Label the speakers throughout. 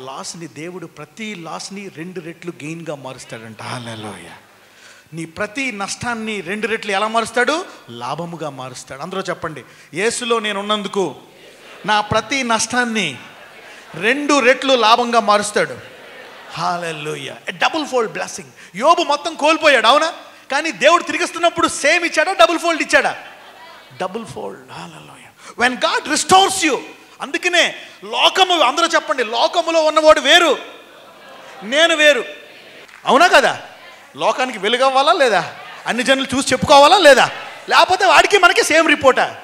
Speaker 1: లాస్ని దేవుడు ప్రతి లాస్ని రెండు రెట్లు గెయిన్గా మారుస్తాడంట. హల్లెలూయ. నీ ప్రతి నష్టాన్ని రెండు రెట్లు ఎలా మారుస్తాడు? లాభముగా మారుస్తాడు. అందరూ చెప్పండి యేసులో నేను ఉన్నందుకు నా ప్రతి నష్టాన్ని రెండు రెట్లు లాభంగా మారుస్తాడు. హాలెల్లుయ. డబుల్ ఫోల్డ్ బ్లెస్సింగ్ యోబు మొత్తం కోల్పోయాడు అవునా? కానీ దేవుడు తిరిగిస్తున్నప్పుడు సేమ్ ఇచ్చాడా డబుల్ ఫోల్డ్ ఇచ్చాడా? Double fold hallelujah. When God restores you అందుకనే లోకము అందరూ చెప్పండి లోకములో ఉన్నవాడు వేరు? నేను వేరు. అవునా కదా? లోకానికి వెలుగవ్వాలా లేదా? అన్ని జనులు చూసి చెప్పుకోవాలా లేదా? లేకపోతే వాడికి మనకి సేమ్ రిపోర్టా?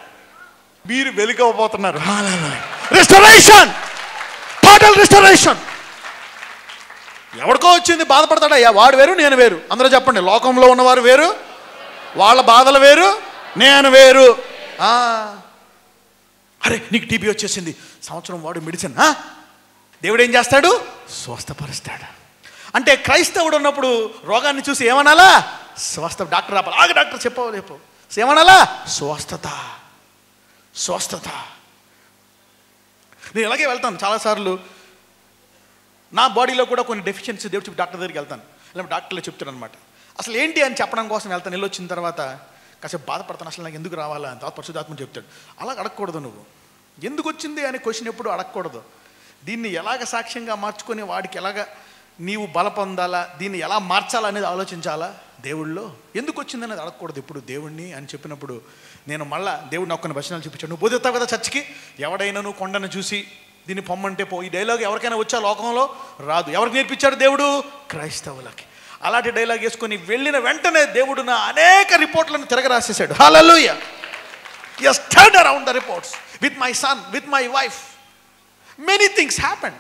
Speaker 1: మీరు వెలుగవ్వబోతున్నారు. రిస్టరేషన్! Total restoration! ఎవరికో వచ్చింది బాధపడతాడయ్యా వాడు వేరు నేను వేరు. అందరూ చెప్పండి లోకంలో ఉన్నవారు వేరు? వాళ్ళ బాధలు వేరు? నేను వేరు. ఆ. అరే నీకు టీబీ వచ్చేసింది. సంవత్సరం వాడు మెడిసిన్? దేవుడు ఏం చేస్తాడు? స్వస్థపరుస్తాడు. అంటే క్రైస్తవుడు ఉన్నప్పుడు రోగాన్ని చూసి ఏమనాలా? స్వస్థ డాక్టర్ రాపాలి ఆగ డాక్టర్ చెప్పవు చెప్పు. ఏమనాలా? స్వస్థత. స్వస్థత. నేను ఇలాగే వెళ్తాను చాలాసార్లు. నా బాడీలో కూడా కొన్ని డెఫిషియన్సీ దేవుడు చెప్పి డాక్టర్ దగ్గరికి వెళ్తాను. ఇలా డాక్టర్లు చెప్తాను అనమాట అసలు ఏంటి అని చెప్పడం కోసం వెళ్తాను. వెళ్ళి వచ్చిన తర్వాత కాసేపు బాధపడతాను అసలు నాకు ఎందుకు రావాలా అని తర్వాత పరిశుద్ధాత్మ చెప్తాడు. అలా అడగకూడదు నువ్వు. ఎందుకు వచ్చింది అనే క్వశ్చన్ ఎప్పుడు అడగకూడదు. దీన్ని ఎలాగ సాక్ష్యంగా మార్చుకొని వాడికి ఎలాగ నీవు బల పొందాలా దీన్ని ఎలా మార్చాలా అనేది ఆలోచించాలా? దేవుళ్ళో. ఎందుకు వచ్చింది అనేది అడగకూడదు ఇప్పుడు దేవుణ్ణి అని చెప్పినప్పుడు. నేను మళ్ళా దేవుడిని కొన్ని వచనాలు చూపించాడు. నువ్వు బోధిస్తావు కదా చర్చికి? ఎవడైనా నువ్వు కొండను చూసి దీన్ని పొమ్మంటే పో. ఈ డైలాగ్ ఎవరికైనా వచ్చా లోకంలో? రాదు. ఎవరికి నేర్పించాడు దేవుడు? క్రైస్తవులకి. అలాంటి డైలాగ్ వేసుకొని వెళ్ళిన వెంటనే దేవుడు నా అనేక రిపోర్ట్లను తిరగరాసేసాడు hallelujah yes turn around the reports with my son with my wife many things happen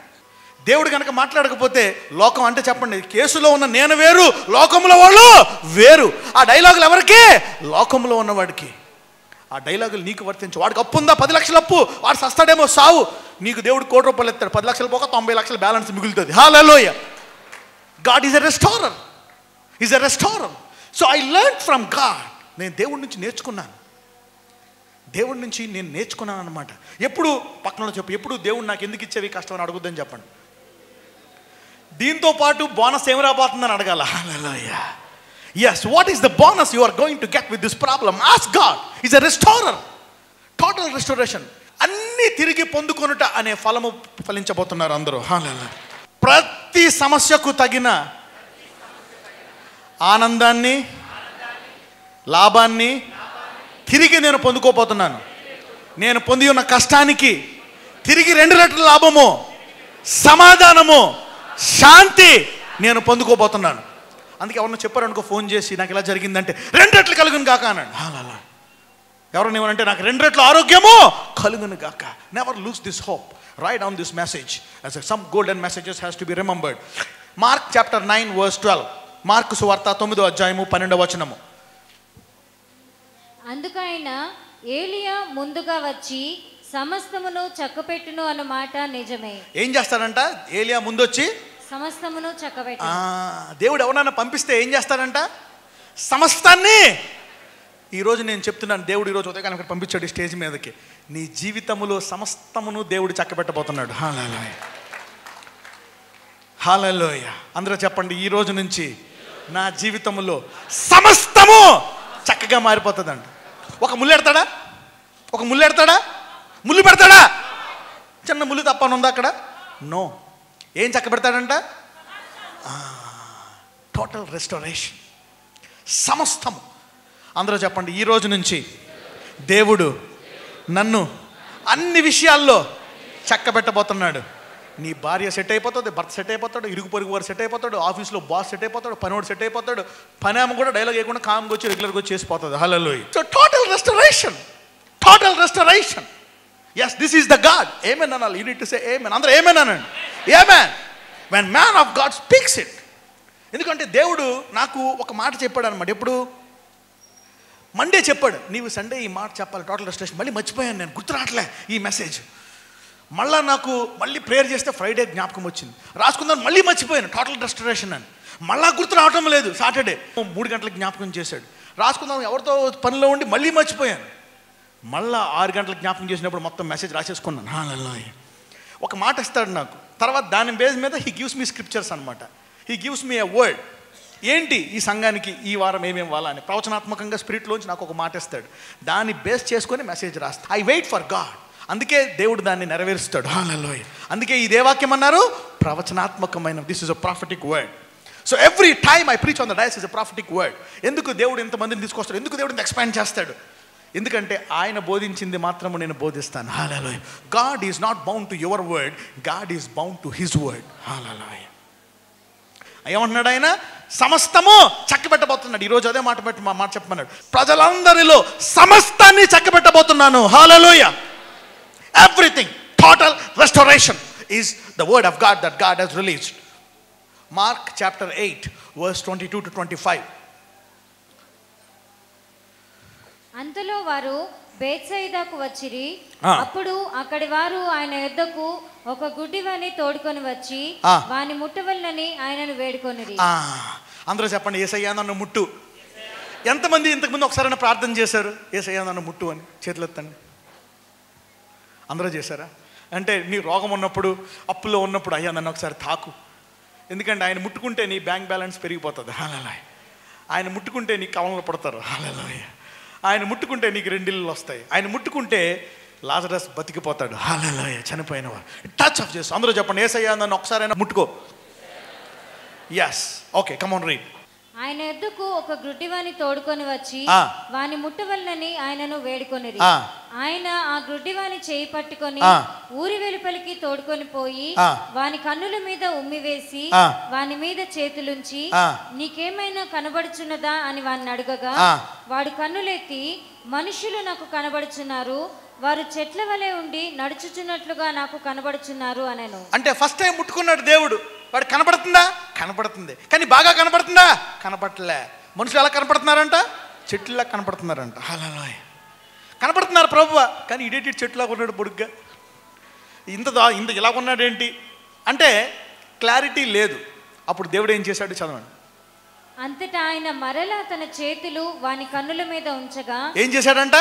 Speaker 1: దేవుడు కనుక మాట్లాడకపోతే లోకం అంటే చెప్పండి కేసులో ఉన్న నేను వేరు లోకంలో వాళ్ళు వేరు. ఆ డైలాగులు ఎవరికి? లోకంలో ఉన్నవాడికి ఆ డైలాగులు నీకు వర్తించు. వాడికి అప్పు ఉందా? పది లక్షల అప్పు. వాడు సస్తాడేమో సావు. నీకు దేవుడు కోటి రూపాయలు ఎత్తాడు పది లక్షలు పోక తొంభై లక్షల బ్యాలెన్స్ మిగులుతుంది. Hallelujah God is a restorer is a restorer so I learn from God నేను దేవుడి నుంచి నేర్చుకున్నాను. దేవుడి నుంచి నేను నేర్చుకున్నాను అనమాట ఎప్పుడు పక్కన చెప్పు ఎప్పుడు దేవుడు నాకు ఎందుకు ఇచ్చేవి కష్టం అని అడుగుద్దని చెప్పండి. దీంతో పాటు బోనస్ ఏమి రాబోతుందని అడగాల? Yes what is the bonus you are going to get with this problem as God is a restorer total restoration అన్నీ తిరిగి పొందుకొనుట అనే ఫలము ఫలించబోతున్నారు అందరూ. ప్రతి ప్రతి సమస్యకు తగిన ఆనందాన్ని లాభాన్ని తిరిగి నేను పొందుకోపోతున్నాను నేను పొంది ఉన్న కష్టానికి తిరిగి రెండు రెట్ల లాభము సమాధానము శాంతి నేను పొందుకోబోతున్నాను. అందుకే ఎవరన్నా చెప్పారనుకో ఫోన్ చేసి నాకు ఇలా జరిగిందంటే రెండు రెట్లు కలుగును కాక అన్నాడు. అలా ఎవరైనా ఏమనంటే నాకు రెండు రెట్ల ఆరోగ్యము కలుగును కాక never lose this hope right on this message as some golden messages has to be remembered Mark chapter nine verse twelve Mark సువార్త తొమ్మిదో అధ్యాయము పన్నెండవ వచనము.
Speaker 2: అందుకైన ఏలియా ముందుగా వచ్చి సమస్తమును చక్కపెట్టును అన్న మాట నిజమే.
Speaker 1: ఏం చేస్తాడంట? ఏలియా ముందొచ్చి
Speaker 2: సమస్తమును చక్కబెట్టు
Speaker 1: దేవుడు ఎవరన్నా పంపిస్తే ఏం చేస్తాడంట? సమస్తాన్ని ఈరోజు నేను చెప్తున్నాను దేవుడు ఈరోజు ఉదయకాలం ఇక్కడ పంపించాడు స్టేజ్ మీదకి. నీ జీవితములో సమస్తమును దేవుడు చక్కబెట్టబోతున్నాడు. హాలలోయ. హాలలోయ. అందరూ చెప్పండి ఈ రోజు నుంచి నా జీవితంలో సమస్తము చక్కగా మారిపోతుందంట. ఒక ముల్లెడతాడా ఒక ముల్లెడతాడా ముళ్ళు పెడతాడా? చిన్న ముళ్ళు తప్పని ఉందా అక్కడ? నో. ఏం చక్క పెడతాడంట టోటల్ రెస్టోరేషన్. సమస్తము. అందరూ చెప్పండి ఈ రోజు నుంచి దేవుడు నన్ను అన్ని విషయాల్లో చక్కబెట్టబోతున్నాడు. నీ భార్య సెట్ అయిపోతుంది భర్త సెట్ అయిపోతాడు ఇరుగు పొరుగు వారు సెట్ అయిపోతాడు ఆఫీస్లో బాస్ సెట్ అయిపోతాడు పనివాడు సెట్ అయిపోతాడు పని ఆమె కూడా డైలాగ్ వేయకుండా కామ్గా వచ్చి రెగ్యులర్గా వచ్చి చేసిపోతుంది. Hello so total restoration total restoration yes this is the God amen అనాలి. యూనిట్ సే ఏమేన్ అందరూ ఏమేన్ అనండి. Amen when man of God speaks it ఎందుకంటే దేవుడు నాకు ఒక మాట చెప్పాడు అనమాట ఎప్పుడు? మండే చెప్పాడు నీవు సండే ఈ మాట చెప్పాలి టోటల్ రెస్టరేషన్ మళ్ళీ మర్చిపోయాను నేను గుర్తురావట్లే ఈ మెసేజ్ మళ్ళీ నాకు మళ్ళీ ప్రేయర్ చేస్తే ఫ్రైడే జ్ఞాపకం వచ్చింది. రాసుకుందాం మళ్ళీ మర్చిపోయాను టోటల్ రెస్టరేషన్ అని. మళ్ళా గుర్తు రావటం లేదు సాటర్డే మూడు గంటలకు జ్ఞాపకం చేశాడు. రాసుకుందాం ఎవరితో పనిలో ఉండి మళ్ళీ మర్చిపోయాను. మళ్ళా ఆరు గంటలకు జ్ఞాపకం చేసినప్పుడు మొత్తం మెసేజ్ రాసేసుకున్నాను. ఒక మాట ఇస్తాడు నాకు. తర్వాత దాని బేస్ మీద హీ గివ్స్ మీ స్క్రిప్చర్స్ అనమాట he gives me a word ఏంటి ఈ సంఘానికి ఈ వారం ఏమేమి వాళ్ళ అని ప్రవచనాత్మకంగా స్పిరిట్లోంచి నాకు ఒక మాట ఇస్తాడు. దాన్ని బేస్ చేసుకొని మెసేజ్ రాస్తా. ఐ వెయిట్ ఫర్ గాడ్ అందుకే దేవుడు దాన్ని నెరవేరుస్తాడు. హాలలోయ అందుకే ఈ దేవాక్యం అన్నారు ప్రవచనాత్మకమైన this is a prophetic word so every time I preach on the days is a prophetic word ఎందుకు దేవుడు ఇంతమందిని తీసుకొస్తాడు? ఎందుకు దేవుడు ఎక్స్పాండ్ చేస్తాడు? ఎందుకంటే ఆయన బోధించింది మాత్రము నేను బోధిస్తాను. Hallelujah God is not bound to your word God is bound to his word hallelujah ఏమంటున్నాడు ఆయన? సమస్తము చక్కబెట్టబోతున్నాడు. ఈరోజు అదే మాట పెట్టి మా మాట చెప్పమన్నాడు. ప్రజలందరిలో సమస్తాన్ని చక్కబెట్టబోతున్నాను. Hallelujah everything total restoration is the word of God that God has released Mark chapter eight verse twenty two to twenty five
Speaker 2: అంతలో వారు బేత్సయిదాకు వచ్చిరి. అప్పుడు అక్కడి వారు ఆయన యొద్దకు ఒక గుడ్డివాని తోడుకొని వచ్చి. వాని ముట్టవలనని ఆయనను వేడుకొనిరి.
Speaker 1: ఆ, అందరూ చెప్పండి ఏసయ్యా నన్ను ముట్టు. ఎంతమంది ఇంతకుముందు ఒకసారైనా ప్రార్థన చేశారు? ఏసయ్యా నన్ను ముట్టు అని చేతులు ఎత్తండి అందరూ చేశారా? అంటే నీ రోగం ఉన్నప్పుడు అప్పులో ఉన్నప్పుడు అయ్యా నన్ను ఒకసారి తాకు. ఎందుకంటే ఆయన ముట్టుకుంటే నీ బ్యాంక్ బ్యాలెన్స్ పెరిగిపోతుంది. హాలలాయ్. ఆయన ముట్టుకుంటే నీ కవలంలో పడతారు. హాలలాయ్. ఆయన ముట్టుకుంటే నీకు రెండిళ్ళు వస్తాయి. ఆయన ముట్టుకుంటే లాజరస్ బతికిపోతాడు. హాలలాయ్ చనిపోయిన వాడు టచ్ ఆఫ్ చేస్తాం అందరూ చెప్పండి ఏసయ్యా నన్ను ఒకసారైనా ముట్టుకో. Yes okay come on read
Speaker 2: ఆయన యొద్దకు ఒక గుడ్డివాని తోడుకొని వచ్చి. వాని ముట్టవలనని ఆయనను వేడుకొనిరి
Speaker 1: ఆ.
Speaker 2: ఆయన ఆ గుడ్డివాని చేయి పట్టుకొని. ఊరి వెలుపలికి తోడుకొని పోయి. వాని కన్నుల మీద ఉమ్మివేసి
Speaker 1: ఆ.
Speaker 2: వాని మీద చేతులుంచి. నీకేమైనా కనబడుచున్నదా అని వాడిని అడగగా. వాడు కన్నులెత్తి మనుషులు నాకు కనబడుచున్నారు వారు చెట్ల వలె ఉండి నడుచుచున్నట్లుగా నాకు కనబడుచున్నారు అనెను
Speaker 1: అంటే ఫస్ట్ టైం ముట్టుకున్నాడు దేవుడు వాడు కనపడుతుందా? కనపడుతుంది. కానీ బాగా కనపడుతుందా? కనపడలే మనుషులు ఎలా కనపడుతున్నారంట? చెట్లులా కనపడుతున్నారంట. హలోయ్ కనపడుతున్నారు ప్రభువ కానీ ఇడేటి చెట్టులాగా ఉన్నాడు పొడుగ్గా ఇంత దా ఇంత ఇలా ఉన్నాడేంటి? అంటే క్లారిటీ లేదు. అప్పుడు దేవుడు ఏం చేశాడు చదవండి.
Speaker 2: అంతటా ఆయన మరలా తన చేతులు వాని కన్నుల మీద ఉంచగా
Speaker 1: ఏం చేశాడంట?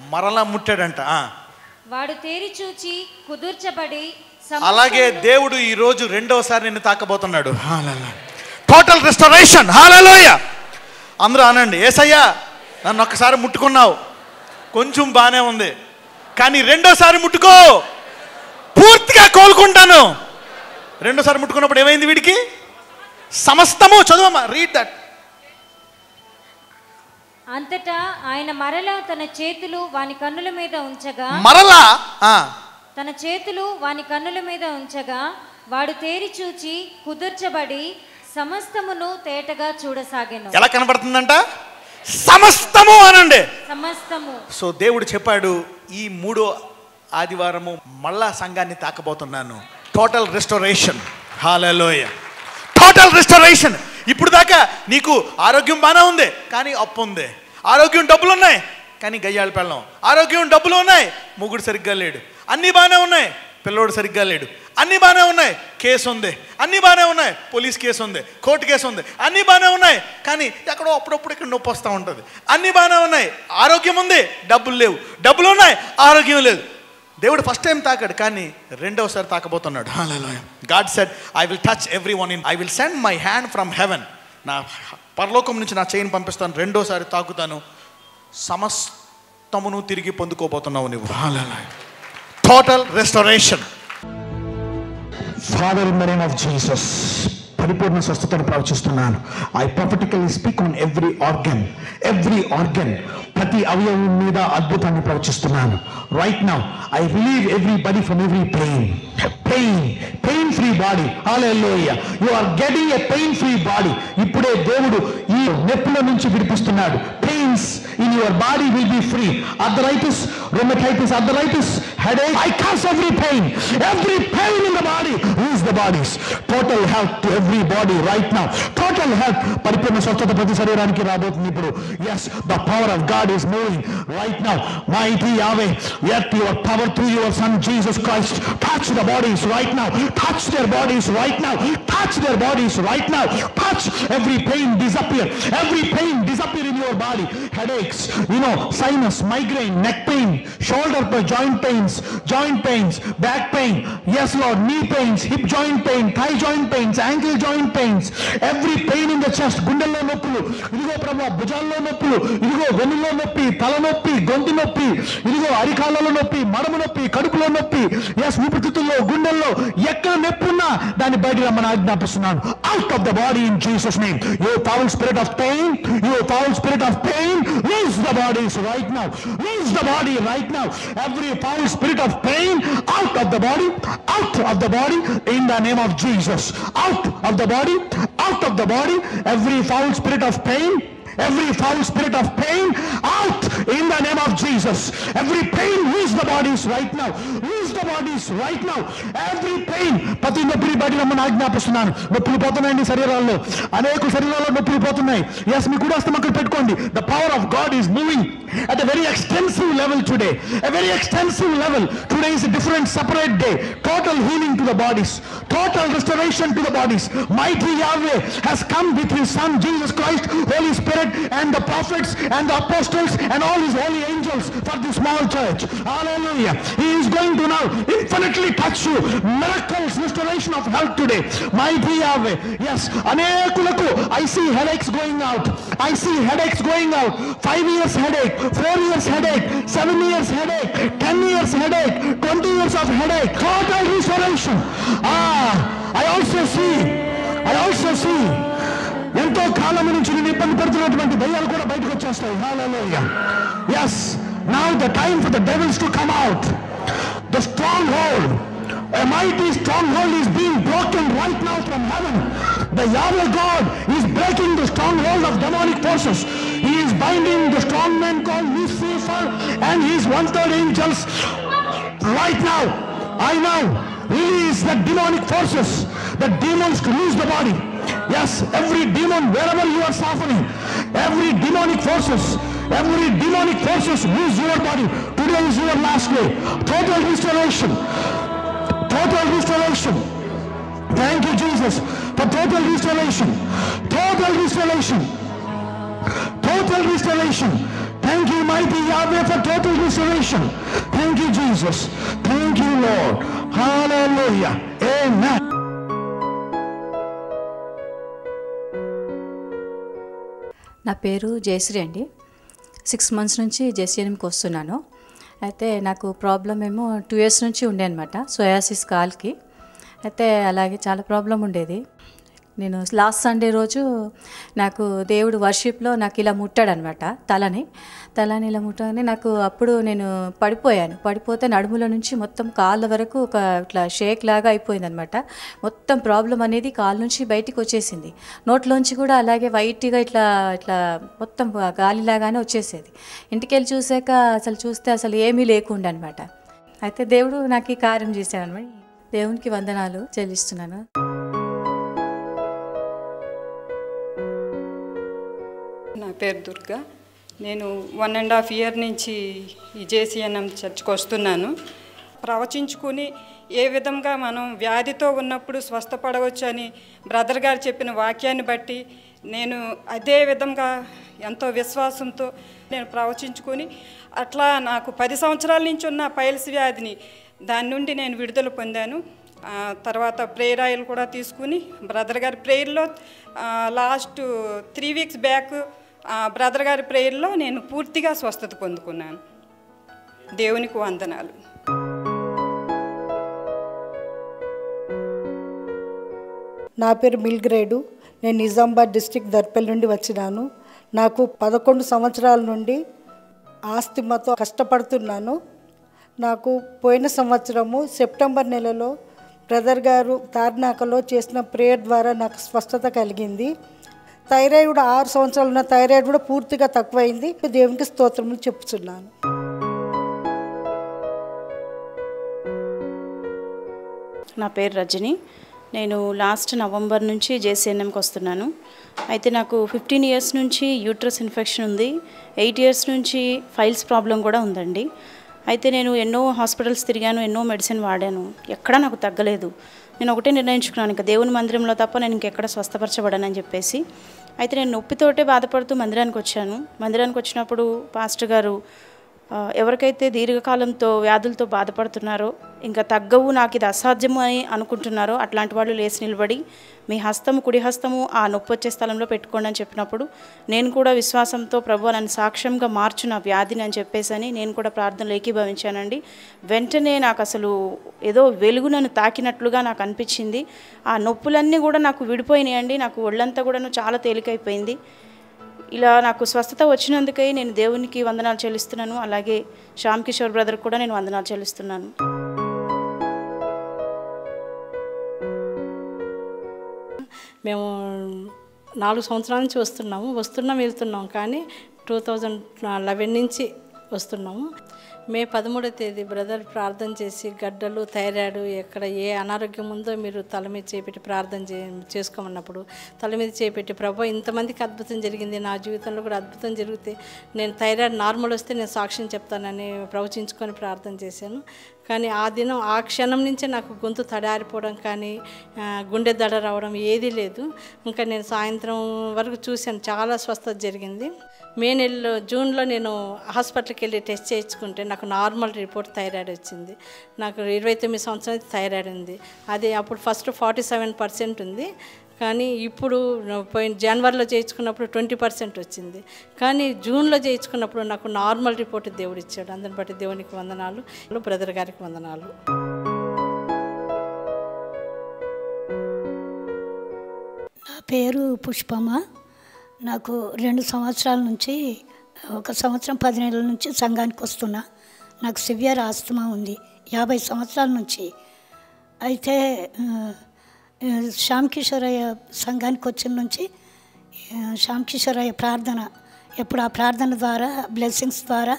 Speaker 1: మరలా ముట్టాడంట.
Speaker 2: వాడు తేరి చూచి కుదుర్చబడి
Speaker 1: అలాగే దేవుడు ఈ రోజు రెండవసారి నిన్ను తాకబోతున్నాడు. టోటల్ రెస్టరేషన్ హాలలోయ అందరూ అనండి ఏసయ్యా నన్ను ఒక్కసారి ముట్టుకున్నావు. కొంచెం బాగానే ఉంది. కానీ రెండోసారి ముట్టుకో. పూర్తిగా కోలుకుంటాను. రెండోసారి ముట్టుకున్నప్పుడు ఏమైంది వీడికి? సమస్తము చదువమ్మా రీడ్ దట్
Speaker 2: అంతటా ఆయన మరలా తన చేతులు వాని కన్నుల మీద ఉంచగా
Speaker 1: మరలా ఆ,
Speaker 2: తన చేతులు వాని కన్నుల మీద ఉంచగా వాడు తేరి చూచి కుదుర్చబడి సమస్తమును తేటగా చూడసాగెను.
Speaker 1: ఎలా కనబడుతుందంట? సమస్తము అనండి.
Speaker 2: సమస్తము.
Speaker 1: సో దేవుడు చెప్పాడు ఈ మూడో ఆదివారము మళ్ళా సంఘాన్ని తాకబోతున్నాను. Total restoration hallelujah total restoration ఇప్పుడు దాకా నీకు ఆరోగ్యం బాగానే ఉంది కానీ అప్పు ఉంది ఆరోగ్యం డబ్బులు ఉన్నాయి కానీ గయ్యాలు పెళ్ళం. ఆరోగ్యం డబ్బులు ఉన్నాయి ముగ్గుడు సరిగ్గా లేడు. అన్నీ బాగానే ఉన్నాయి పిల్లోడు సరిగ్గా లేడు. అన్నీ బాగానే ఉన్నాయి కేసు ఉంది. అన్నీ బాగానే ఉన్నాయి పోలీస్ కేసు ఉంది కోర్టు కేసు ఉంది. అన్నీ బాగానే ఉన్నాయి కానీ ఎక్కడో అప్పుడప్పుడు ఇక్కడ నొప్పి వస్తూ ఉంటుంది. అన్నీ బాగానే ఉన్నాయి ఆరోగ్యం ఉంది డబ్బులు లేవు. డబ్బులు ఉన్నాయి ఆరోగ్యం లేదు. దేవుడు ఫస్ట్ టైం తాకాడు కానీ రెండవసారి తాకబోతున్నాడు. God said I will touch every one in I will send my hand from heaven నా పరలోకం నుంచి నా చైన్ పంపిస్తాను రెండోసారి తాకుతాను. సమస్తమును తిరిగి పొందుకోబోతున్నావు నువ్వు. Total restoration
Speaker 3: father in the name of Jesus పరిపూర్ణ స్వస్థతను ప్రవచిస్తున్నాను. I prophetically speak on every organ every organ ప్రతి అవయవం మీద అద్భుతాన్ని ప్రవచిస్తున్నాను. Right now I relieve every body from every pain pain pain free body hallelujah you are getting a pain free body ఇప్పుడే దేవుడు ఈ నొప్పుల నుంచి విడిపిస్తున్నాడు pains in your body will be free arthritis rheumatitis arthritis headache i cast every pain every pain in the body is the bodies total health to every body right now total health పరిపూర్ణ స్వస్థత ప్రతి శరీరానికి రాబోతుంది ఇప్పుడు yes the power of god is moving right now mighty yahweh yet your power through your son jesus christ touch the bodies right now. Touch their bodies right now. Touch their bodies right now. Touch every pain disappear. Every pain disappear your body. Headaches, you know, sinus, migraine, neck pain, shoulder pain, joint pains, joint pains, back pain. Yes, Lord, knee pains, hip joint pain, thigh joint pains, ankle joint pains. Every pain in the chest, గుండెల్లో నొప్పులు ఇదిగో ప్రభు భుజాల్లో నొప్పులు ఇదిగో వెన్నులో నొప్పి తలనొప్పి గొంతు నొప్పి ఇదిగో అరికాళ్ళలో నొప్పి మడమ నొప్పి కడుపులో నొప్పి ఎస్ ఊపిరితిత్తుల్లో గుండెల్లో ఎక్కడ నొప్పి ఉన్నా దాన్ని బయట రమ్మని ఆజ్ఞాపిస్తున్నాను out of the body in Jesus name you power spirit of pain you power spirit spirit of pain, raise the bodies right now. Raise the body right now. Every foul spirit of pain, out of the body, out of the body, in the name of Jesus. Out of the body, out of the body, every foul spirit of pain, every foul spirit of pain out in the name of jesus every pain loose the bodies right now loose the bodies right now every pain ప్రతి నొప్పిని బయట రమ్మని ఆజ్ఞాపిస్తున్నాను నొప్పులు పోతున్నాయండి శరీరాల్లో అనేక శరీరాల్లో నొప్పులు పోతున్నాయి yes మీ కూడా అక్కడ పెట్టుకోండి the power of God is moving at a very extensive level today a very extensive level today is a different separate day total healing to the bodies total restoration to the bodies mighty yahweh has come with his son jesus christ holy spirit and the prophets and the apostles and all his holy angels for this small church. Hallelujah. He is going to now infinitely touch you. Miracles, restoration of health today. Mighty Yahweh. Yes. I see headaches going out. I see headaches going out. Five years headache. Four years headache. Seven years headache. Ten years headache. Twenty years of headache. Total restoration. Ah. I also see. I also see ఎంతో కాలం నుంచి నేను ఇబ్బంది పెడుతున్నటువంటి దయ్యాలు కూడా బయటకు వచ్చేస్తాయి హల్లెలూయా yes now the time for the devils to come out the stronghold a mighty stronghold is being broken right now from heaven the Yahweh God is breaking the stronghold of demonic forces he is binding the strong man called Lucifer and his one-third angels right now I now release the demonic forces the demons to lose the body yes every demon wherever you are suffering every demonic forces every demonic forces lose your body. Today is your last day. Total restoration. Total restoration. Thank you jesus. For total restoration. Total restoration. Total restoration. Thank you mighty yahweh for total restoration. Thank you jesus. Thank you lord. Hallelujah. Amen
Speaker 4: నా పేరు జయశ్రీ అండి. Six months నుంచి జెసిఎన్ఎంకి వస్తున్నాను. అయితే నాకు problem ఏమో two years నుంచి ఉండే అనమాట సోయాసిస్ కాల్కి. అయితే అలాగే చాలా ప్రాబ్లం ఉండేది. నేను లాస్ట్ సండే రోజు నాకు దేవుడు వర్షిప్లో నాకు ఇలా ముట్టాడనమాట తలని. తలని ఇలా ముట్టగానే నాకు అప్పుడు నేను పడిపోయాను. పడిపోతే నడుముల నుంచి మొత్తం కాళ్ళ వరకు ఒక ఇట్లా షేక్ లాగా అయిపోయిందనమాట మొత్తం ప్రాబ్లం అనేది కాళ్ళ నుంచి బయటికి వచ్చేసింది. నోట్లోంచి కూడా అలాగే వైట్గా ఇట్లా ఇట్లా మొత్తం గాలిలాగానే వచ్చేసేది. ఇంటికి వెళ్ళి చూసాక అసలు చూస్తే అసలు ఏమీ లేకుండా అనమాట అయితే దేవుడు నాకు ఈ కార్యం చేశాడనమాట దేవునికి వందనాలు చెల్లిస్తున్నాను.
Speaker 5: పేరు దుర్గా. నేను వన్ అండ్ హాఫ్ ఇయర్ నుంచి ఈ జేసీఎన్ఎం చర్చ్కి వస్తున్నాను. ప్రవచించుకుని ఏ విధంగా మనం వ్యాధితో ఉన్నప్పుడు స్వస్థపడవచ్చు అని బ్రదర్ గారు చెప్పిన వాక్యాన్ని బట్టి నేను అదే విధంగా ఎంతో విశ్వాసంతో నేను ప్రవచించుకొని అట్లా నాకు పది సంవత్సరాల నుంచి ఉన్న పైల్స్ వ్యాధిని దాని నుండి నేను విడుదల పొందాను. తర్వాత ప్రేయర్ ఆయిల్ కూడా తీసుకుని బ్రదర్ గారి ప్రేయర్లో last three weeks back brother గారి ప్రేయర్లో నేను పూర్తిగా స్వస్థత పొందుకున్నాను. దేవునికి వందనాలు.
Speaker 6: నా పేరు మిల్గ్రేడు. నేను నిజామాబాద్ డిస్టిక్ దర్పల్ నుండి వచ్చినాను. నాకు పదకొండు సంవత్సరాల నుండి ఆస్తిమతో కష్టపడుతున్నాను. నాకు పోయిన సంవత్సరము సెప్టెంబర్ నెలలో బ్రదర్ గారు తార్నాకలో చేసిన ప్రేయర్ ద్వారా నాకు స్వస్థత కలిగింది. థైరాయిడ్ కూడా ఆరు సంవత్సరాలు ఉన్న థైరాయిడ్ కూడా పూర్తిగా తక్కువైంది. దేవునికి స్తోత్రములు చెప్తున్నాను
Speaker 7: నా పేరు రజని. నేను లాస్ట్ నవంబర్ నుంచి జేసీఎన్ఎంకి వస్తున్నాను. అయితే నాకు ఫిఫ్టీన్ ఇయర్స్ నుంచి యూట్రస్ ఇన్ఫెక్షన్ ఉంది. ఎయిట్ ఇయర్స్ నుంచి ఫైల్స్ ప్రాబ్లం కూడా ఉందండి. అయితే నేను ఎన్నో హాస్పిటల్స్ తిరిగాను ఎన్నో మెడిసిన్ వాడాను. ఎక్కడా నాకు తగ్గలేదు. నేను ఒకటే నిర్ణయించుకున్నాను ఇంకా దేవుని మందిరంలో తప్ప నేను ఇంకెక్కడ స్వస్థపరచబడనని చెప్పేసి. అయితే నేను నొప్పితోటే బాధపడుతూ మందిరానికి వచ్చాను మందిరానికి వచ్చినప్పుడు పాస్టర్ గారు ఎవరికైతే దీర్ఘకాలంతో వ్యాధులతో బాధపడుతున్నారో ఇంకా తగ్గవు నాకు ఇది అసాధ్యము అని అనుకుంటున్నారో అట్లాంటి వాళ్ళు లేచి నిలబడి మీ హస్తము కుడి హస్తము ఆ నొప్పి వచ్చే స్థలంలో పెట్టుకోండి అని చెప్పినప్పుడు నేను కూడా విశ్వాసంతో ప్రభు నన్ను సాక్ష్యంగా మార్చు నా వ్యాధిని అని చెప్పేసని నేను కూడా ప్రార్థనలు ఏకీభవించానండి. వెంటనే నాకు అసలు ఏదో వెలుగు నన్ను తాకినట్లుగా నాకు అనిపించింది. ఆ నొప్పులన్నీ కూడా నాకు విడిపోయినాయండి. నాకు ఒళ్ళంతా కూడాను చాలా తేలికైపోయింది. ఇలా నాకు స్వస్థత వచ్చినందుకై నేను దేవునికి వందనాలు చెల్లిస్తున్నాను. అలాగే శ్యామ్ కిషోర్ బ్రదర్ కూడా నేను వందనాలు చెల్లిస్తున్నాను.
Speaker 8: మేము నాలుగు సంవత్సరాల నుంచి వస్తున్నాము. వస్తున్నాం వెళ్తున్నాం. కానీ టూ థౌజండ్ లెవెన్ నుంచి వస్తున్నాము. మే పదమూడో తేదీ బ్రదర్ ప్రార్థన చేసి గడ్డలు థైరాయిడ్ ఎక్కడ ఏ అనారోగ్యం ఉందో మీరు తల మీద చేపెట్టి ప్రార్థన చే చేసుకోమన్నప్పుడు తల మీద చేపెట్టి ప్రభు ఇంతమందికి అద్భుతం జరిగింది. నా జీవితంలో కూడా అద్భుతం జరిగితే నేను థైరాయిడ్ నార్మల్ వస్తే నేను సాక్ష్యం చెప్తానని ప్రవచించుకొని ప్రార్థన చేశాను. కానీ ఆ దినం ఆ క్షణం నుంచే నాకు గొంతు తడారిపోవడం కానీ గుండె దడ రావడం ఏదీ లేదు. ఇంకా నేను సాయంత్రం వరకు చూశాను. చాలా స్వస్థత జరిగింది. మే నెలలో జూన్లో నేను హాస్పిటల్కి వెళ్ళి టెస్ట్ చేయించుకుంటే నాకు నార్మల్ రిపోర్ట్ థైరాయిడ్ వచ్చింది. నాకు ఇరవై తొమ్మిది సంవత్సరాలు థైరాయిడ్ ఉంది. అది అప్పుడు ఫస్ట్ ఫార్టీ సెవెన్ పర్సెంట్ ఉంది. కానీ ఇప్పుడు పోయిన జనవరిలో చేయించుకున్నప్పుడు ట్వంటీ పర్సెంట్ వచ్చింది. కానీ జూన్లో చేయించుకున్నప్పుడు నాకు నార్మల్ రిపోర్ట్ దేవుడు ఇచ్చాడు. అందుని బట్టి దేవునికి వందనాలు. బ్రదర్ గారికి వందనాలు.
Speaker 9: నా పేరు పుష్పమ్మ. నాకు రెండు సంవత్సరాల నుంచి ఒక సంవత్సరం పది నెలల నుంచి సంఘానికి వస్తున్నా. నాకు సివియర్ ఆస్తమా ఉంది. యాభై సంవత్సరాల నుంచి. అయితే ఆ, శ్యామ్ కిషోరయ్య సంఘానికి వచ్చిన నుంచి ఆ, శ్యామ్ కిషోరయ్య ప్రార్థన ఎప్పుడు ఆ ప్రార్థన ద్వారా బ్లెస్సింగ్స్ ద్వారా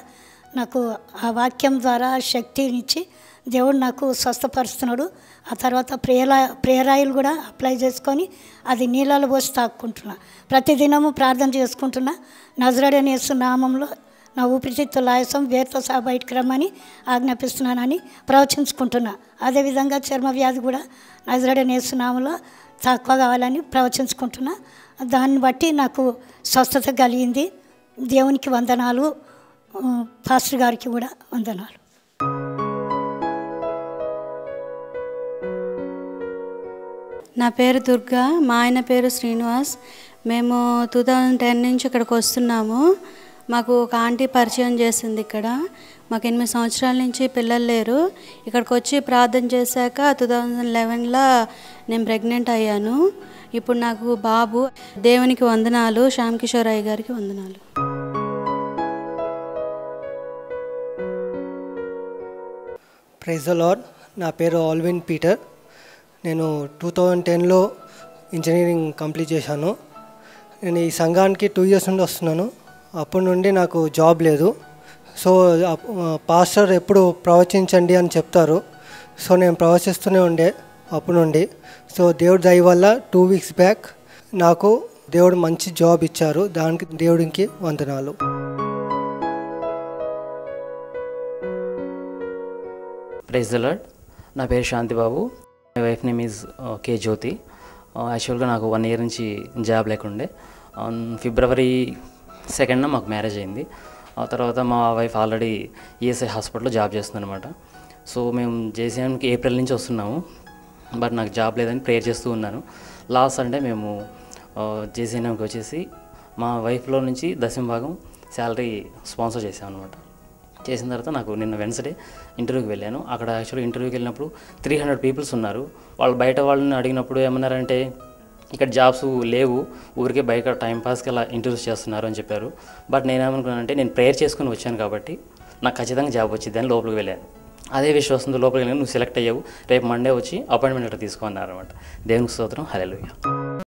Speaker 9: నాకు ఆ వాక్యం ద్వారా శక్తినిచ్చి దేవుడు నాకు స్వస్థపరుస్తున్నాడు. ఆ తర్వాత ప్రేయలా ప్రేయరాయిలు కూడా అప్లై చేసుకొని అది నీళ్ళలో పోసి తాక్కుంటున్నా. ప్రతిదినము ప్రార్థన చేసుకుంటున్నా. నజరడని నామంలో నా ఊపిరితిత్తుల ఆయాసం వేరుతో సహా బయటకు రమ్మని ఆజ్ఞాపిస్తున్నానని ప్రవచించుకుంటున్నా. అదేవిధంగా చర్మ వ్యాధి కూడా నజరడని నామంలో తక్కువ కావాలని ప్రవచించుకుంటున్నా. దాన్ని బట్టి నాకు స్వస్థత కలిగింది. దేవునికి వందనాలు. పాస్టర్ గారికి కూడా వందనాలు.
Speaker 10: నా పేరు దుర్గా మా ఆయన పేరు శ్రీనివాస్. మేము టూ థౌజండ్ టెన్ నుంచి ఇక్కడికి వస్తున్నాము. మాకు ఒక ఆంటీ పరిచయం చేసింది ఇక్కడ. మాకు ఎనిమిది సంవత్సరాల నుంచి పిల్లలు లేరు. ఇక్కడికి వచ్చి ప్రార్థన చేశాక టూ థౌజండ్ లెవెన్లో నేను ప్రెగ్నెంట్ అయ్యాను. ఇప్పుడు నాకు బాబు దేవునికి వందనాలు శ్యామ్ కిషోర్ అయ్య గారికి వందనాలు.
Speaker 11: ప్రైజ్ లార్డ్ నా పేరు ఆల్విన్ పీటర్. నేను టూ థౌజండ్ టెన్లో ఇంజనీరింగ్ కంప్లీట్ చేశాను. నేను ఈ సంఘానికి టూ ఇయర్స్ నుండి వస్తున్నాను. అప్పటి నుండి నాకు జాబ్ లేదు. సో పాస్టర్ ఎప్పుడు ప్రవచించండి అని చెప్తారు. సో నేను ప్రవచిస్తూనే ఉండే అప్పటి నుండి. సో దేవుడి దయ వల్ల టూ వీక్స్ బ్యాక్ నాకు దేవుడు మంచి జాబ్ ఇచ్చారు. దానికి దేవుడికి వందనాలు.
Speaker 12: ప్రైజ్ ద నా పేరు Shantibabu my wife name is K Jyothi యాక్చువల్గా నాకు వన్ ఇయర్ నుంచి జాబ్ లేకుండే. ఫిబ్రవరి సెకండ్న మాకు మ్యారేజ్ అయింది. ఆ తర్వాత మా వైఫ్ ఆల్రెడీ ఈఎస్ఐ హాస్పిటల్లో జాబ్ చేస్తుందనమాట సో మేము జేసీఎంకి ఏప్రిల్ నుంచి వస్తున్నాము. బట్ నాకు జాబ్ లేదని ప్రేయర్ చేస్తూ ఉన్నాను. లాస్ట్ సండే మేము uh, జేసీఎంకి వచ్చేసి మా వైఫ్లో నుంచి దశమ భాగం శాలరీ స్పాన్సర్ చేసాం అనమాట చేసిన తర్వాత నాకు నిన్న వెన్స్డే ఇంటర్వ్యూకి వెళ్ళాను. అక్కడ యాక్చువల్గా ఇంటర్వ్యూకి వెళ్ళినప్పుడు త్రీ హండ్రెడ్ పీపుల్స్ ఉన్నారు. వాళ్ళు బయట వాళ్ళని అడిగినప్పుడు ఏమన్నారంటే ఇక్కడ జాబ్స్ లేవు. ఊరికే బయట టైంపాస్కి అలా ఇంటర్వ్యూస్ చేస్తున్నారు అని చెప్పారు. బట్ నేనేమనుకున్నానంటే నేను ప్రేయర్ చేసుకుని వచ్చాను కాబట్టి నాకు ఖచ్చితంగా జాబ్ వచ్చింది అని లోపలికి వెళ్ళాను. అదే విశ్వాసంతో లోపలికి వెళ్ళాను నువ్వు సెలెక్ట్ అయ్యావు. రేపు మండే వచ్చి అపాయింట్మెంట్ లెటర్ తీసుకో అన్నారు అనమాట దేవునికి స్తోత్రం. హలో